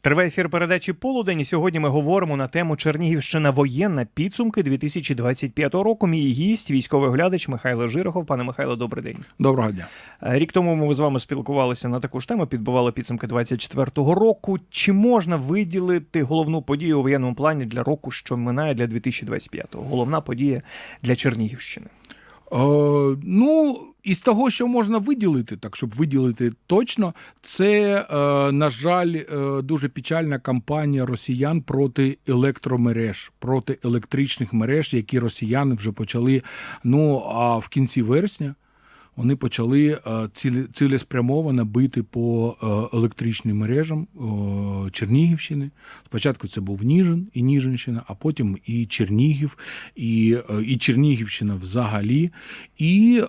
Триває ефір передачі Полудень. і Сьогодні ми говоримо на тему Чернігівщина воєнна підсумки 2025 року. Мій гість, військовий оглядач Михайло Жирохов. Пане Михайло, добрий день. Доброго дня. Е, Рік тому ми з вами спілкувалися на таку ж тему, підбивали підсумки 24-го року. Чи можна виділити головну подію у воєнному плані для року, що минає для 2025-го? Головна подія для Чернігівщини. Е, ну, із того, що можна виділити, так щоб виділити точно, це, е, на жаль, е, дуже печальна кампанія росіян проти електромереж, проти електричних мереж, які росіяни вже почали. Ну а в кінці вересня. Вони почали е, цілі, цілеспрямовано бити по е, електричним мережам е, Чернігівщини. Спочатку це був Ніжин і Ніжинщина, а потім і Чернігів, і, і Чернігівщина взагалі. І,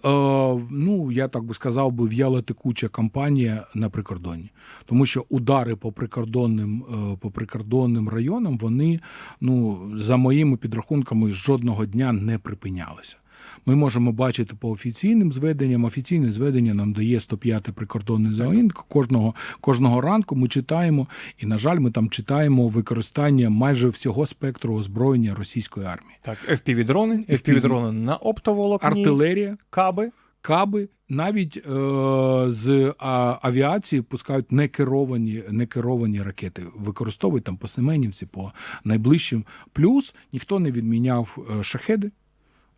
ну, я так би сказав, би в'ялотекуча кампанія на прикордонні. Тому що удари по прикордонним, по прикордонним районам, вони, ну, за моїми підрахунками, жодного дня не припинялися. Ми можемо бачити по офіційним зведенням. Офіційне зведення нам дає 105-й прикордонний загін. Кожного, кожного ранку ми читаємо, і, на жаль, ми там читаємо використання майже всього спектру озброєння російської армії. Так, FPV-дрони, FPV-дрони на оптоволокні, Артилерія, каби. каби, навіть е, з а, авіації пускають некеровані, некеровані ракети. Використовують там по Семенівці, по найближчим. Плюс ніхто не відміняв е, шахеди.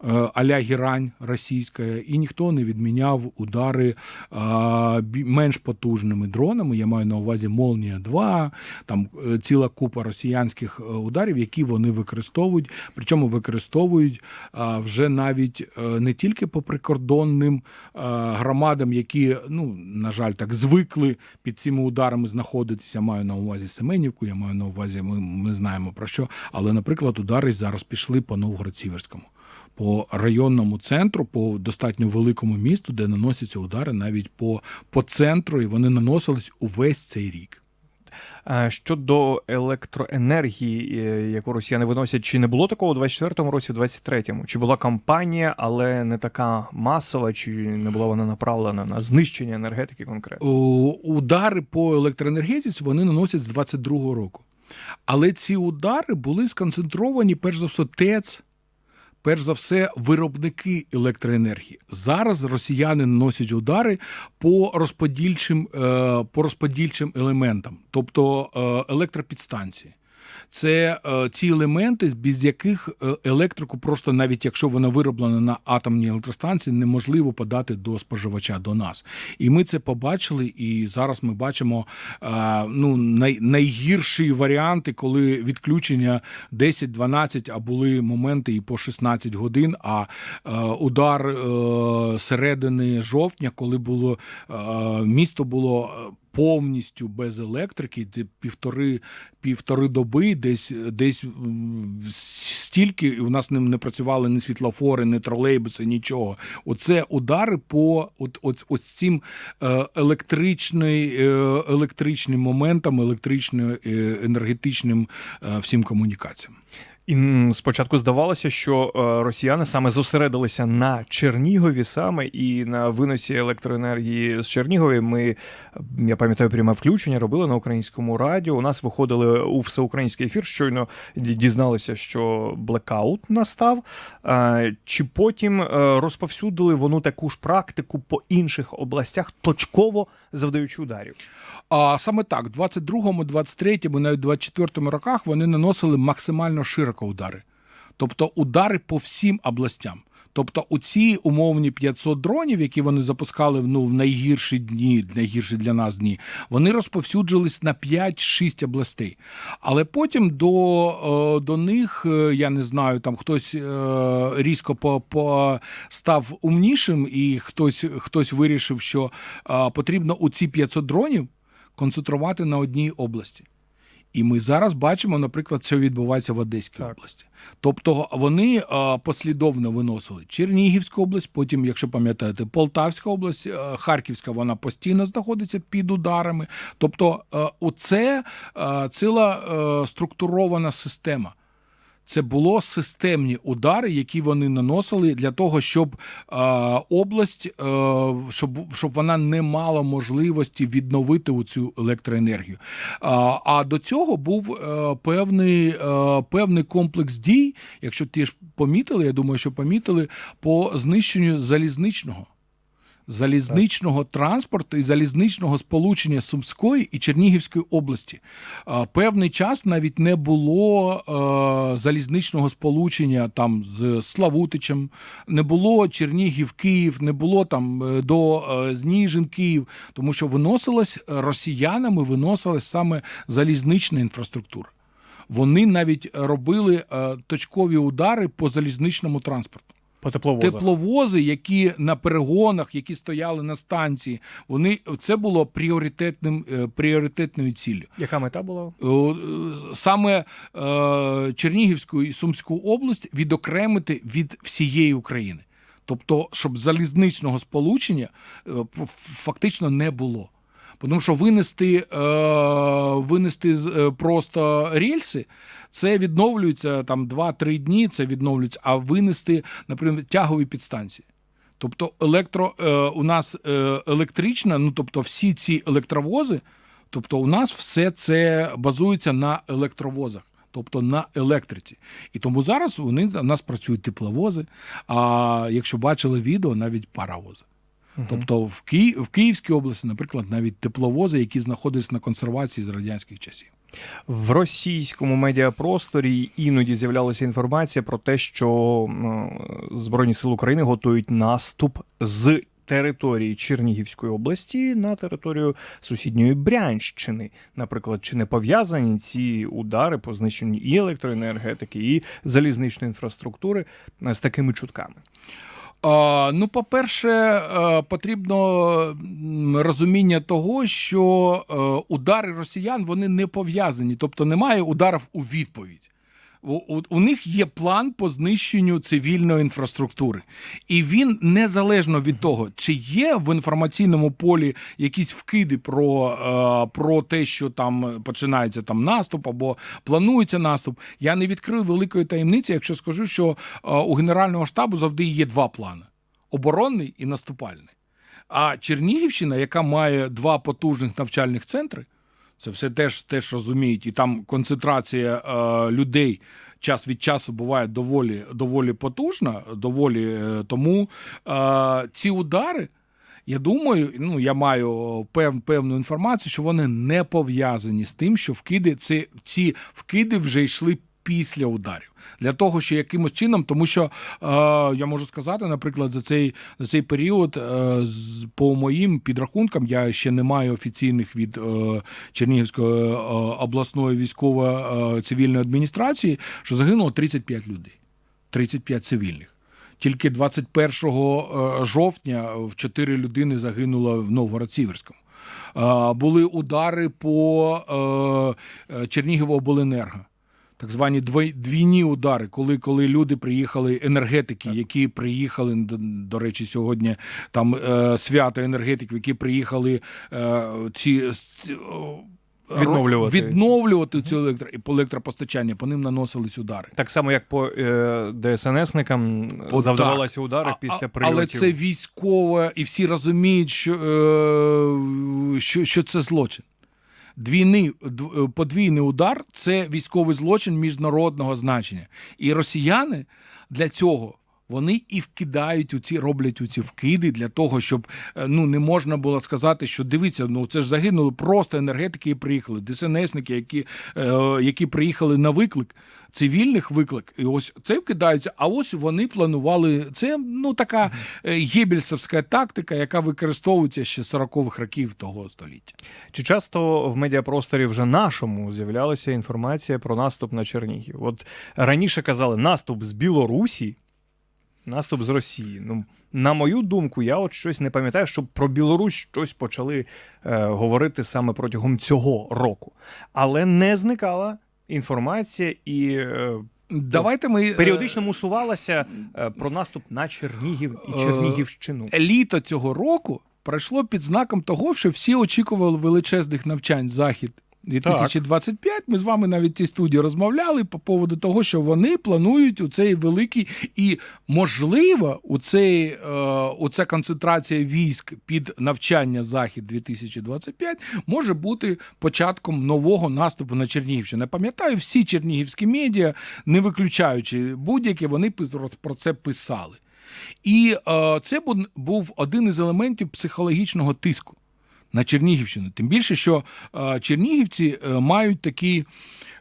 Е, Аля Гірань російська, і ніхто не відміняв удари а, менш потужними дронами. Я маю на увазі Молнія 2 там е, ціла купа росіянських е, ударів, які вони використовують. Причому використовують вже навіть е, не тільки по прикордонним е, громадам, які, ну на жаль, так звикли під цими ударами знаходитися. Маю на увазі Семенівку, я маю на увазі, ми, ми знаємо про що. Але, наприклад, удари зараз пішли по Новгород-Сіверському. По районному центру, по достатньо великому місту, де наносяться удари навіть по, по центру, і вони наносились увесь цей рік. Щодо електроенергії, е, яку росіяни виносять, чи не було такого у 24-му році, у 23-му? Чи була кампанія, але не така масова, чи не була вона направлена на знищення енергетики конкретно? Удари по електроенергетиці вони наносять з 22-го року. Але ці удари були сконцентровані, перш за все, ТЕЦ, перш за все, виробники електроенергії. Зараз росіяни наносять удари по розподільчим, е, по розподільчим елементам, тобто е, електропідстанції. Це е, ці елементи, без яких е, електрику, просто навіть якщо вона вироблена на атомній електростанції, неможливо подати до споживача до нас. І ми це побачили. І зараз ми бачимо е, ну, най, найгірші варіанти, коли відключення 10-12, а були моменти і по 16 годин. А е, удар е, середини жовтня, коли було е, місто було. Повністю без електрики, це півтори, півтори доби, десь десь стільки, у нас не, працювали ні світлофори, ні тролейбуси, нічого. Оце удари по от, от, ось цим е, електричний, е, електричним моментам, електричним е, енергетичним всім комунікаціям. І спочатку здавалося, що е, росіяни саме зосередилися на Чернігові саме і на виносі електроенергії з Чернігові. Ми, я пам'ятаю, пряме включення робили на українському радіо. У нас виходили у всеукраїнський ефір. Щойно дізналися, що блекаут настав. Е, Чи потім е, розповсюдили вони таку ж практику по інших областях, точково завдаючи ударів? А саме так, в 22-му, 23-му, навіть 24-му роках вони наносили максимально широко удари. Тобто удари по всім областям. Тобто, у ці умовні 500 дронів, які вони запускали ну, в найгірші дні, найгірші для нас дні, вони розповсюджились на 5-6 областей. Але потім до, е, до них, е, я не знаю, там хтось е, різко по, став умнішим, і хтось, хтось вирішив, що потрібно у ці 500 дронів концентрувати на одній області. І ми зараз бачимо, наприклад, що відбувається в Одеській Так. області. Тобто вони е, послідовно виносили Чернігівську область, потім, якщо пам'ятаєте, Полтавська область, е, Харківська, вона постійно знаходиться під ударами. Тобто, е, оце ціла структурована система. Це було системні удари, які вони наносили для того, щоб е, область, е, щоб, щоб вона не мала можливості відновити цю електроенергію. А, а до цього був е, певний, е, певний комплекс дій, якщо ті ж помітили, я думаю, що помітили, по знищенню залізничного. Залізничного транспорту і залізничного сполучення Сумської і Чернігівської області. Певний час навіть не було залізничного сполучення там з Славутичем, не було Чернігів-Київ, не було там е, до е, Зніжин Київ, тому що виносилась е, росіянами, виносилась саме залізнична інфраструктура. Вони навіть робили е, точкові удари по залізничному транспорту. По тепловозах. Тепловози, які на перегонах, які стояли на станції, вони це було пріоритетним е, пріоритетною ціллю. Яка мета була? Е, Саме е, Чернігівську і Сумську область відокремити від всієї України. Тобто, щоб залізничного сполучення фактично не було. Тому що винести, е, винести е, просто рельси, це відновлюється там 2-3 дні, це відновлюється, а винести, наприклад, тягові підстанції. Тобто електро, е, у нас електрична, ну тобто всі ці електровози, тобто у нас все це базується на електровозах. Тобто на електриці. І тому зараз вони у нас працюють тепловози, а якщо бачили відео, навіть паровози. Тобто в, Ки... в Київській області, наприклад, навіть тепловози, які знаходяться на консервації з радянських часів. В російському медіапросторі іноді з'являлася інформація про те, що Збройні сили України готують наступ з території Чернігівської області на територію сусідньої Брянщини. Наприклад, чи не пов'язані ці удари по знищенню і електроенергетики, і залізничної інфраструктури е, з такими чутками? Ну, по-перше, е, потрібно розуміння того, що е, удари росіян вони не пов'язані, тобто немає ударів у відповідь. У, у, них є план по знищенню цивільної інфраструктури, і він незалежно від того, чи є в інформаційному полі якісь вкиди про, е, про те, що там починається там наступ або планується наступ. Я не відкрию великої таємниці, якщо скажу, що е, у Генерального штабу завжди є два плани: оборонний і наступальний. А Чернігівщина, яка має два потужних навчальних центри, це все теж, теж розуміють, і там концентрація е, людей час від часу буває доволі, доволі потужна, доволі е, тому е, ці удари. Я думаю, ну я маю пев, певну інформацію, що вони не пов'язані з тим, що вкиди це ці вкиди вже йшли після ударів. Для того, що якимось чином, тому що е, я можу сказати, наприклад, за цей за цей період, е, з, по моїм підрахункам, я ще не маю офіційних від е, Чернігівської е, обласної військової е, адміністрації, що загинуло 35 людей, 35 цивільних. Тільки 21 е, жовтня в 4 людини загинуло в Новгород-Сіверському. Е, Були удари по е, Чернігівобленерго. Так звані двійні удари, коли, коли люди приїхали, енергетики, які приїхали, до, до речі, сьогодні там е, свято енергетиків, які приїхали е, ці. о, Відновлювати. відновлювати цю електро, електропостачання, по ним наносились удари. Так само, як по е, ДСНСникам От завдавалися удари А- після прильотів. Але це військове, і всі розуміють, що, е, що, що це злочин. Двійний, дв- е, подвійний удар це військовий злочин міжнародного значення. І росіяни для цього. Вони і вкидають у ці, роблять у ці вкиди для того, щоб е, ну не можна було сказати, що дивіться, ну це ж загинули просто енергетики, і приїхали, ДСНСники, які, е, які приїхали на виклик, цивільних виклик, і ось це вкидається. А ось вони планували це. Ну така е, гебельсовська тактика, яка використовується ще з 40-х років того століття. Чи часто в медіапросторі вже нашому з'являлася інформація про наступ на Чернігів? От раніше казали наступ з Білорусі, наступ з Росії. Ну, на мою думку, я от щось не пам'ятаю, щоб про Білорусь щось почали е, говорити саме протягом цього року. Але не зникала інформація і е, Давайте ми е, періодично мусувалася е, про наступ на Чернігів і Е, Чернігівщину. літо цього року пройшло під знаком того, що всі очікували величезних навчань захід 2025. Ми з вами навіть в цій студії розмовляли по поводу того, що вони планують у цей великий і можливо, у цей е, у ця концентрація військ під навчання Захід 2025 може бути початком нового наступу на Чернігівщину. Я пам'ятаю, всі чернігівські медіа, не виключаючи будь-які, вони про це писали. І е, це був один із елементів психологічного тиску на Чернігівщину. Тим більше, що чернігівці е, мають такий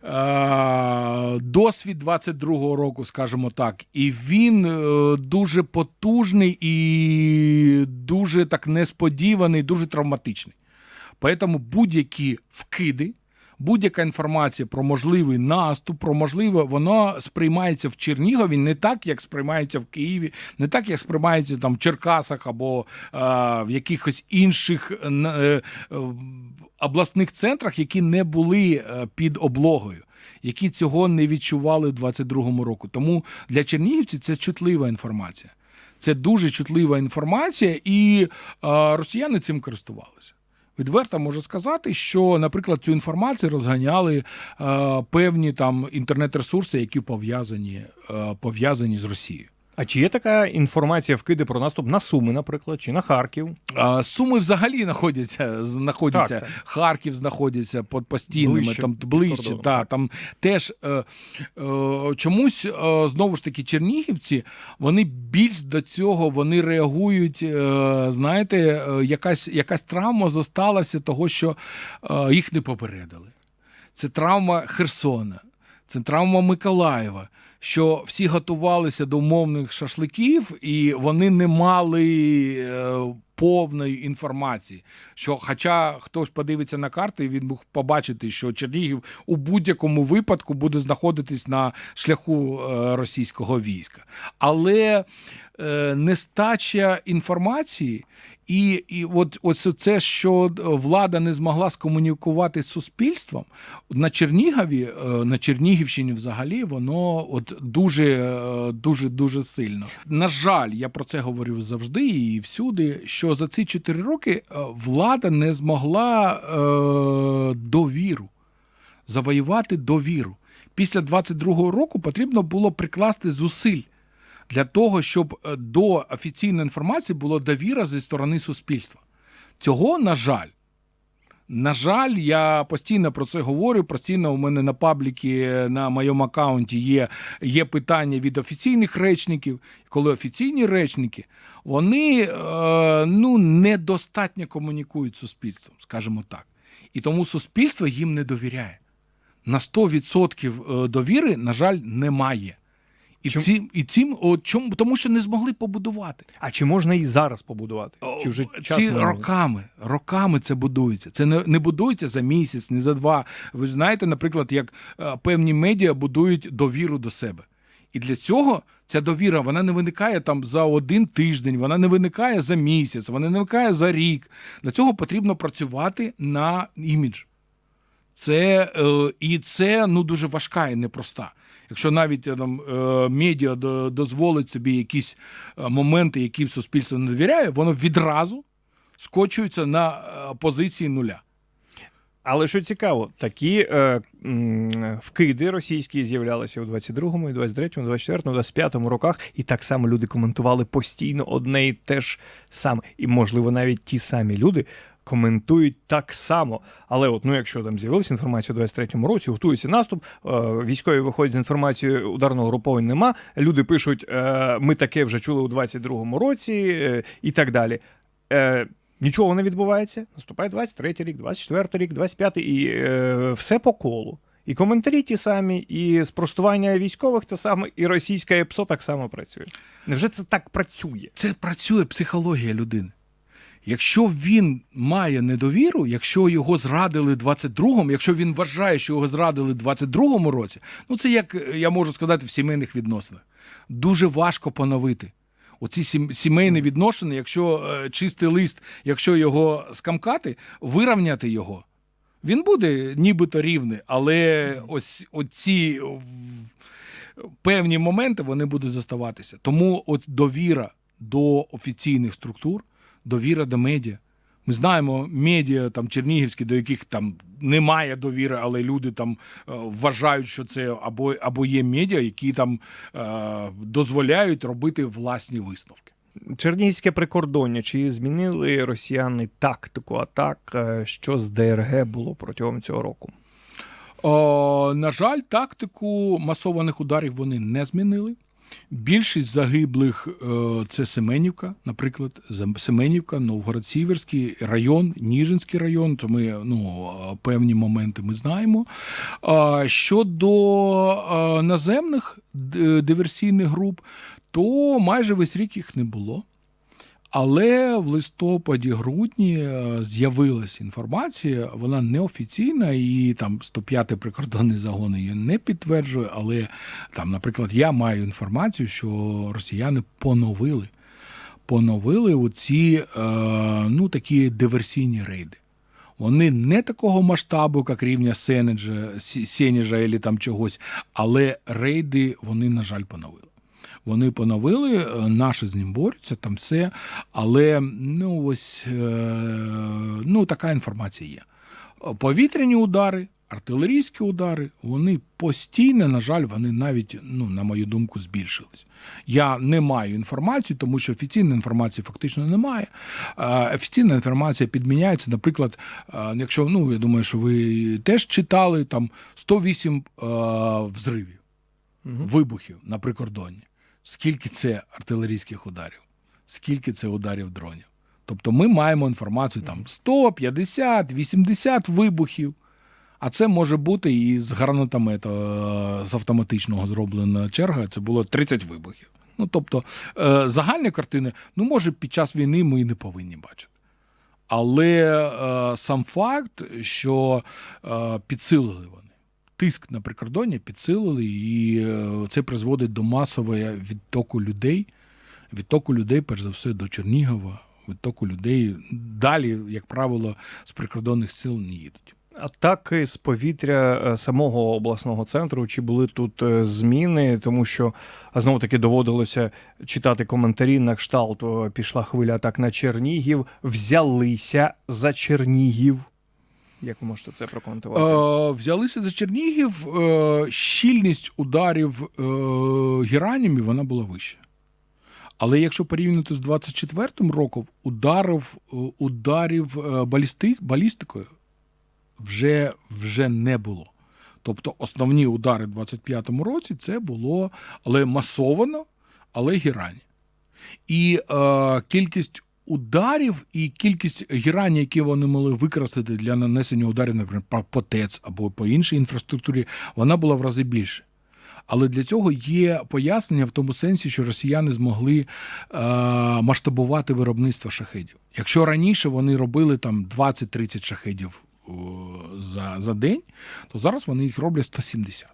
е, досвід 22-го року, скажімо так, і він е, дуже потужний і дуже так несподіваний, дуже травматичний. Поэтому будь-які вкиди, будь-яка інформація про можливий наступ, про можливе, воно сприймається в Чернігові не так, як сприймається в Києві, не так, як сприймається там в Черкасах або е, в якихось інших е, е, обласних центрах, які не були е, під облогою. Які цього не відчували в 22-му року. Тому для чернігівців це чутлива інформація. Це дуже чутлива інформація, і е, росіяни цим користувалися. Відверто можу сказати, що, наприклад, цю інформацію розганяли е, певні там інтернет-ресурси, які пов'язані, е, пов'язані з Росією. А чи є така інформація вкиди про наступ на Суми, наприклад, чи на Харків? А, Суми взагалі знаходяться, знаходяться Так, так. Харків знаходиться під постійними, Ближче там ближче, та, так. там теж е, е, чомусь е, знову ж таки чернігівці, вони більш до цього вони реагують. Е, знаєте, е, якась, якась травма зосталася того, що е, їх не попередили. Це травма Херсона, це травма Миколаєва. Що всі готувалися до умовних шашликів, і вони не мали е, повної інформації. Що, хоча хтось подивиться на карти, він мог побачити, що Чернігів у будь-якому випадку буде знаходитись на шляху е, російського війська. Але е, нестача інформації. І, і от ось це, що влада не змогла скомунікувати з суспільством на Чернігові, е, на Чернігівщині взагалі, воно от дуже, е, дуже, дуже сильно. На жаль, я про це говорю завжди і всюди. Що за ці чотири роки е, влада не змогла е, довіру завоювати довіру. Після 22-го року потрібно було прикласти зусиль для того, щоб е, до офіційної інформації була довіра зі сторони суспільства. Цього, на жаль, на жаль, я постійно про це говорю. Постійно у мене на пабліки на моєму аккаунті є, є питання від офіційних речників. Коли офіційні речники вони е, ну, недостатньо комунікують з суспільством, скажімо так. І тому суспільство їм не довіряє. На 100% довіри, на жаль, немає. І, Чому? цим, і цим от чому, тому що не змогли побудувати. А чи можна і зараз побудувати? Чи вже час Ці роками, роками це будується. Це не, не будується за місяць, не за два. Ви знаєте, наприклад, як е, певні медіа будують довіру до себе. І для цього ця довіра вона не виникає там за один тиждень, вона не виникає за місяць, вона не виникає за рік. Для цього потрібно працювати на імідж. Це, е, і це ну, дуже важка і непроста. Якщо навіть е, там, е, медіа дозволить собі якісь е, моменти, яким суспільство не довіряє, воно відразу скочується на позиції нуля. Але що цікаво, такі е, м, вкиди російські з'являлися у 22-му, і 23-му, 24-му, 25-му роках, і так само люди коментували постійно одне і те ж саме. І, можливо, навіть ті самі люди коментують так само. Але от, ну, якщо там з'явилася інформація у 23-му році, готується наступ, е, військові виходять з інформацією, ударного груповань нема. Люди пишуть, е, ми таке вже чули у 22-му році, е, і так далі. Нічого не відбувається. Наступає 23-й рік, 24-й рік, 25-й, і все по колу. І коментарі ті самі, і спростування військових те саме, і російська ЕПСО так само працює. Невже це так працює? Це працює психологія людини. Якщо він має недовіру, якщо його зрадили в 22-му, якщо він вважає, що його зрадили в 22-му році, ну це як е, я можу сказати в сімейних відносинах. Дуже важко поновити. Оці сімейні відношення, якщо е, чистий лист, якщо його скамкати, вирівняти його. Він буде нібито рівний, але ось оці певні моменти вони будуть заставатися. Тому от довіра до офіційних структур, довіра до медіа. Ми знаємо медіа там чернігівські, до яких там немає довіри, але люди там е, вважають, що це або, або є медіа, які там е, дозволяють робити власні висновки. Чернігівське прикордоння. Чи змінили росіяни тактику атак? е, Що з ДРГ було протягом цього року? О, на жаль, тактику масованих ударів вони не змінили. Більшість загиблих е, це Семенівка, наприклад, Семенівка, Новгород-Сіверський район, Ніжинський район. То ми ну, е, певні моменти ми знаємо. Щодо е, наземних диверсійних груп, то майже весь рік їх не було. Але в листопаді-грудні е, з'явилася інформація, вона неофіційна, і там 105-й прикордонний загон її не підтверджує. Але там, наприклад, я маю інформацію, що росіяни поновили, поновили оці е, ну, такі диверсійні рейди. Вони не такого масштабу, як рівня Сенеджа, Сенежа або чогось, але рейди вони, на жаль, поновили. Вони поновили, е, наші з ним борються, там все. Але ну ось е, ну, така інформація є. Повітряні удари, артилерійські удари, вони постійно, на жаль, вони навіть, ну, на мою думку, збільшились. Я не маю інформації, тому що офіційної інформації фактично немає. Е, Офіційна інформація підміняється. Наприклад, якщо ну я думаю, що ви теж читали там 108 е, взривів вибухів на прикордонні. Скільки це артилерійських ударів? Скільки це ударів дронів? Тобто ми маємо інформацію там 100, 50, 80 вибухів. А це може бути і з гранатомета е, з автоматичного зроблена черга. Це було 30 вибухів. Ну тобто, е, загальні картини, ну може, під час війни ми і не повинні бачити. Але е, сам факт, що підсилили вони. Тиск на прикордоння підсилили, і е, це призводить до масового відтоку людей, відтоку людей, перш за все, до Чернігова, відтоку людей далі, як правило, з прикордонних сил не їдуть. Атаки з повітря е, самого обласного центру, чи були тут е, зміни, тому що знову таки доводилося читати коментарі на кшталт. Пішла хвиля атак на Чернігів, взялися за Чернігів. Як ви можете це прокоментувати? Е, взялися за Чернігів, е, щільність ударів е, геранімів вона була вища. Але якщо порівняти з 24-м роком, ударів, е, ударів е, балісти, балістикою вже, вже не було. Тобто основні удари в 25-му році це було але масовано, але гірані. І е, кількість ударів і кількість гірані, які вони могли використати для нанесення ударів, наприклад, по- ТЕЦ або по іншій інфраструктурі, вона була в рази більше. Але для цього є пояснення в тому сенсі, що росіяни змогли е, масштабувати виробництво шахедів. Якщо раніше вони робили там 20-30 шахедів е, за, за день, то зараз вони їх роблять 170.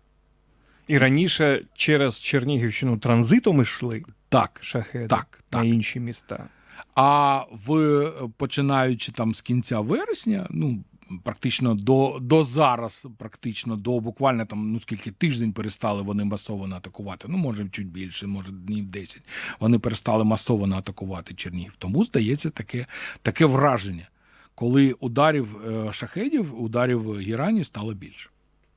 І раніше через Чернігівщину транзитом йшли Так, шахеди так, на так. інші міста. А в починаючи там з кінця вересня, ну практично до, до зараз, практично до буквально там, ну скільки тиждень перестали вони масово атакувати. Ну, може, чуть більше, може, днів 10. Вони перестали масово атакувати Чернігів. Тому здається таке, таке враження, коли ударів е, шахедів, ударів гірані стало більше.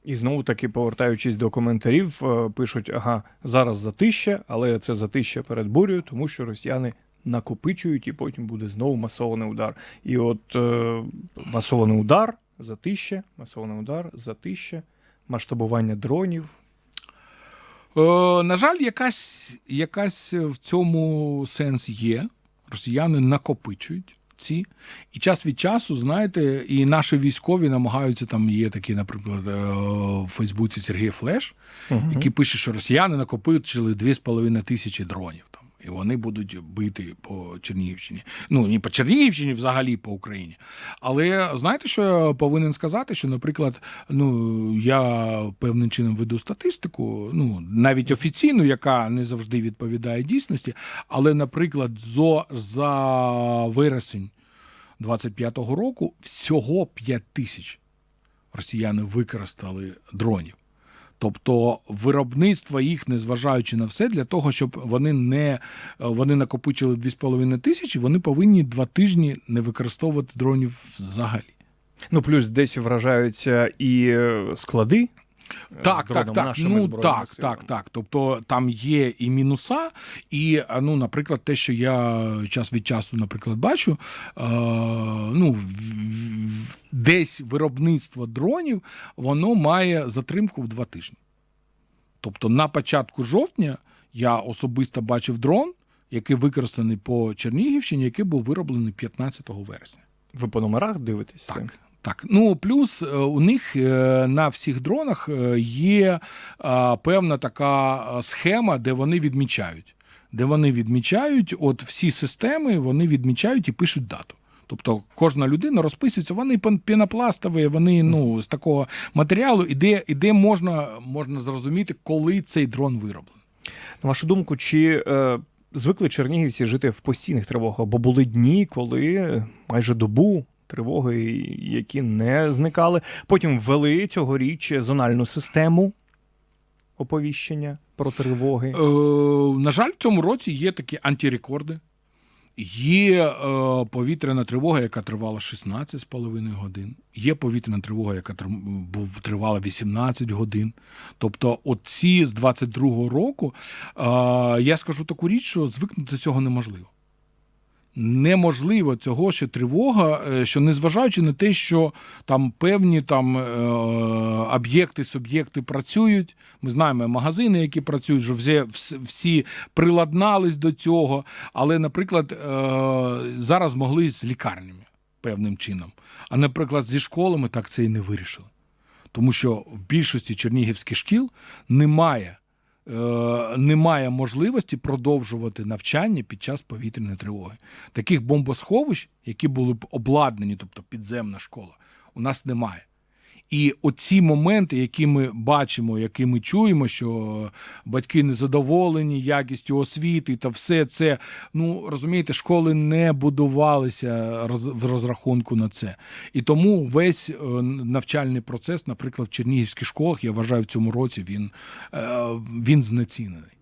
І знову таки, повертаючись до коментарів, е, пишуть: ага, зараз затища, але це затища перед бурею, тому що росіяни накопичують, і потім буде знову масований удар. І от е, масований удар, затища, масований удар, затища, масштабування дронів. Е, на жаль, якась, якась в цьому сенс є. Росіяни накопичують ці. І час від часу, знаєте, і наші військові намагаються там є такі, наприклад, е, в Фейсбуці Сергій Флеш, Мгм. який пише, що росіяни накопичили 2,5 тисячі дронів. І вони будуть бити по Чернігівщині. Ну, не по Чернігівщині, взагалі по Україні. Але знаєте, що я повинен сказати? Що, наприклад, ну я певним чином веду статистику, ну навіть офіційну, яка не завжди відповідає дійсності. Але, наприклад, зо за вересень 25-го року всього 5 тисяч росіяни використали дронів. Тобто виробництво їх, незважаючи на все, для того, щоб вони не е, вони накопичили 2,5 тисячі, вони повинні два тижні не використовувати дронів взагалі. Ну, плюс десь вражаються і е, склади. Е, з Так, так, так. Ну так, силами. так, так. Тобто там є і мінуса, і ну, наприклад, те, що я час від часу, наприклад, бачу, е, ну в- в- десь виробництво дронів воно має затримку в два тижні. Тобто, на початку жовтня я особисто бачив дрон, який використаний по Чернігівщині, який був вироблений 15 вересня. Ви по номерах дивитесь це? Так. Ну плюс е, у них е, на всіх дронах е, є певна така схема, де вони відмічають. Де вони відмічають, от всі системи вони відмічають і пишуть дату. Тобто кожна людина розписується, вони пінопластові, вони ну, з такого матеріалу, і де, і де можна, можна зрозуміти, коли цей дрон вироблений. На вашу думку, чи е, звикли чернігівці жити в постійних тривогах? Бо були дні, коли майже добу тривоги, які не зникали. Потім ввели цьогоріч зональну систему оповіщення про тривоги. Е, на жаль, в цьому році є такі антирекорди. Є е, повітряна тривога, яка тривала 16,5 годин. Є повітряна тривога, яка тривала 18 годин. Тобто, оці з 22-го року, е, я скажу таку річ, що звикнути цього неможливо. Неможливо цього, що тривога, е, що незважаючи на те, що там певні там е, об'єкти, суб'єкти працюють. Ми знаємо магазини, які працюють, що всі, всі приладнались до цього. Але, наприклад, е, зараз могли з лікарнями певним чином. А, наприклад, зі школами так це і не вирішили. Тому що в більшості чернігівських шкіл немає, немає можливості продовжувати навчання під час повітряної тривоги. Таких бомбосховищ, які були б обладнані, тобто підземна школа, у нас немає. І оці моменти, які ми бачимо, які ми чуємо, що батьки незадоволені якістю освіти та все це. Ну розумієте, школи не будувалися в розрахунку на це. І тому весь е, навчальний процес, наприклад, в чернігівських школах, я вважаю, в цьому році він, е, він знецінений.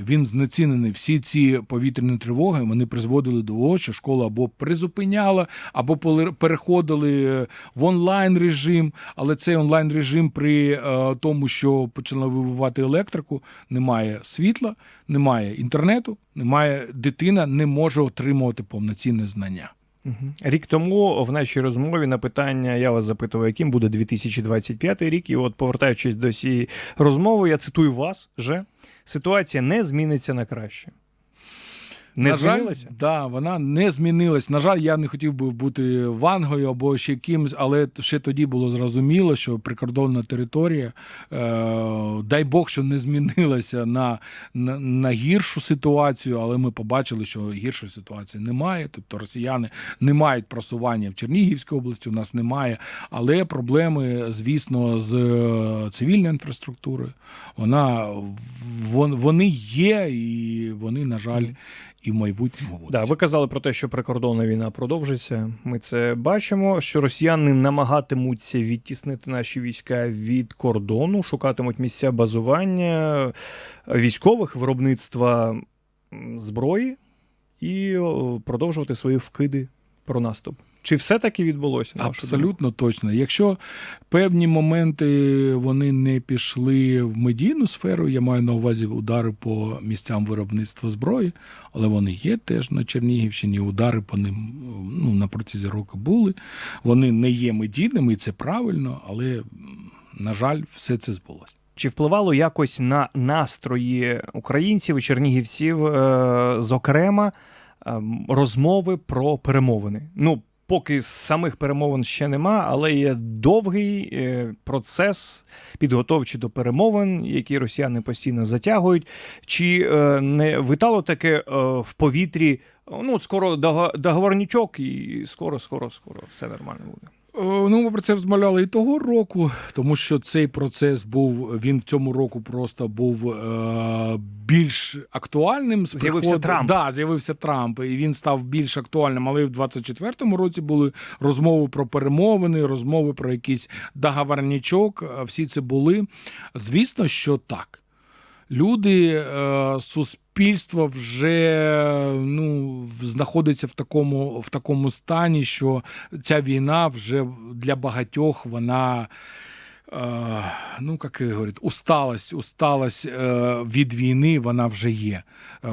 Він знецінений. Всі ці повітряні тривоги вони призводили до того, що школа або призупиняла, або переходили в онлайн режим. Але цей онлайн режим при е, тому, що почала вибивати електрику, немає світла, немає інтернету, немає дитина, не може отримувати повноцінне знання. Рік тому в нашій розмові на питання я вас запитував, яким буде 2025 рік. І от, повертаючись до цієї розмови, я цитую вас же. Ситуація не зміниться на краще. Не на змінилася? жаль, да, вона не змінилась. На жаль, я не хотів би бути вангою або ще кимось, але ще тоді було зрозуміло, що прикордонна територія, е, дай Бог, що не змінилася на, на, на гіршу ситуацію, але ми побачили, що гіршої ситуації немає. Тобто росіяни не мають просування в Чернігівській області, у нас немає. Але проблеми, звісно, з е, цивільною інфраструктурою, вона вон- вони є, і вони, на жаль, і в майбутньому. Да, ви казали про те, що прикордонна війна продовжиться. Ми це бачимо. Що росіяни намагатимуться відтіснити наші війська від кордону, шукатимуть місця базування військових виробництва зброї і продовжувати свої вкиди про наступ. Чи все таки відбулося? Абсолютно точно. Якщо певні моменти вони не пішли в медійну сферу, я маю на увазі удари по місцям виробництва зброї, але вони є теж на Чернігівщині. Удари по ним ну, на протязі року були. Вони не є медійними, і це правильно, але, на жаль, все це збулося. Чи впливало якось на настрої українців і чернігівців, е, зокрема, ем, розмови про перемовини? Ну, поки самих перемовин ще нема, але є довгий е, процес підготовчий до перемовин, які росіяни постійно затягують. Чи е, не витало таке е, в повітрі? Ну, скоро договорнічок, і скоро, скоро, скоро все нормально буде. Е, Ну, ми про це розмовляли і того року, тому що цей процес був він в цьому року просто був е, більш актуальним. з З'явився приходу- Трамп. Да, з'явився Трамп, і він став більш актуальним. Але в 24-му році були розмови про перемовини, розмови про якийсь договорничок. Е, Всі це були. Звісно, що так. Люди, е, суспільство вже ну, знаходиться в такому, в такому стані, що ця війна вже для багатьох вона. е, Ну, як і усталость, усталость е, від війни вона вже є.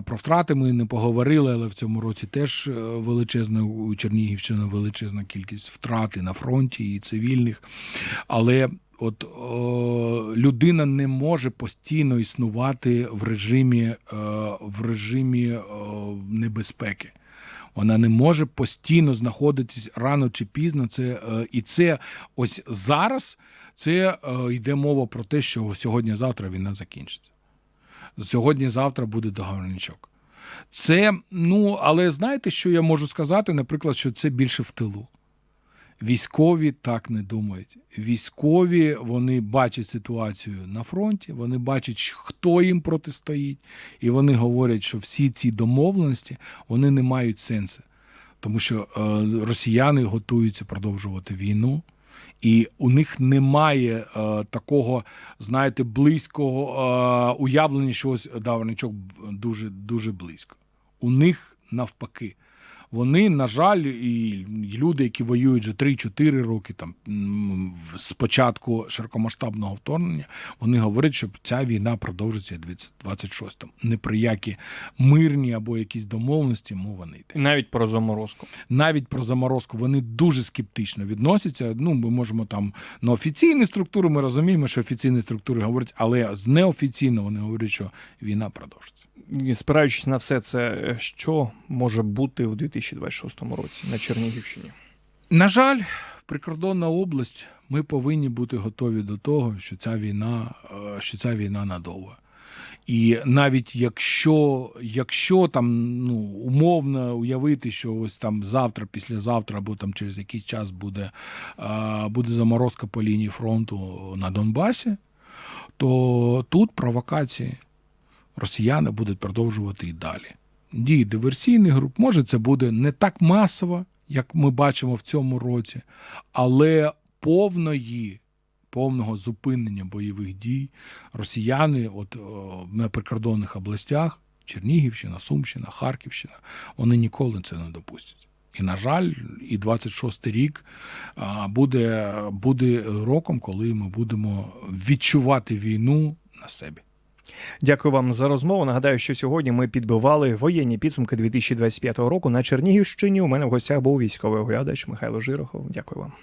Про втрати ми не поговорили, але в цьому році теж величезна у Чернігівщини величезна кількість втрат і на фронті, і цивільних. Але от о, людина не може постійно існувати в режимі, е, в режимі о, небезпеки. Вона не може постійно знаходитись рано чи пізно. Це, е, і це ось зараз це е, йде мова про те, що сьогодні-завтра війна закінчиться. Сьогодні-завтра буде договорничок. Це, ну, але знаєте, що я можу сказати? Наприклад, що це більше в тилу. Військові так не думають. Військові вони бачать ситуацію на фронті, вони бачать, хто їм протистоїть, і вони говорять, що всі ці домовленості вони не мають сенсу, тому що е, росіяни готуються продовжувати війну. І у них немає е, такого, знаєте, близького е, уявлення, що ось Даврничок дуже дуже близько. У них навпаки. Вони, на жаль, і люди, які воюють вже 3-4 роки, там з початку широкомасштабного вторгнення, вони говорять, що ця війна продовжиться в 26-му. Не про які мирні або якісь домовленості мова не йде Навіть про заморозку. навіть про заморозку вони дуже скептично відносяться. Ну, ми можемо там на офіційні структури, ми розуміємо, що офіційні структури говорять, але з неофіційно вони говорять, що війна продовжиться. Спираючись на все це, що може бути у 2026 році на Чернігівщині? На жаль, прикордонна область. Ми повинні бути готові до того, що ця війна, е, що ця війна надовго. І навіть якщо, якщо там ну, умовно уявити, що ось там завтра, післязавтра, або там через якийсь час буде, е, буде заморозка по лінії фронту на Донбасі, то тут провокації росіяни будуть продовжувати і далі. Дії диверсійних груп, може, це буде не так масово, як ми бачимо в цьому році, але повної. Повного зупинення бойових дій росіяни, от о, на прикордонних областях, Чернігівщина, Сумщина, Харківщина, вони ніколи це не допустять. І, на жаль, і 26-й рік буде, буде роком, коли ми будемо відчувати війну на себе. Дякую вам за розмову. Нагадаю, що сьогодні ми підбивали воєнні підсумки 2025 року на Чернігівщині. У мене в гостях був військовий оглядач Михайло Жирохов. Дякую вам.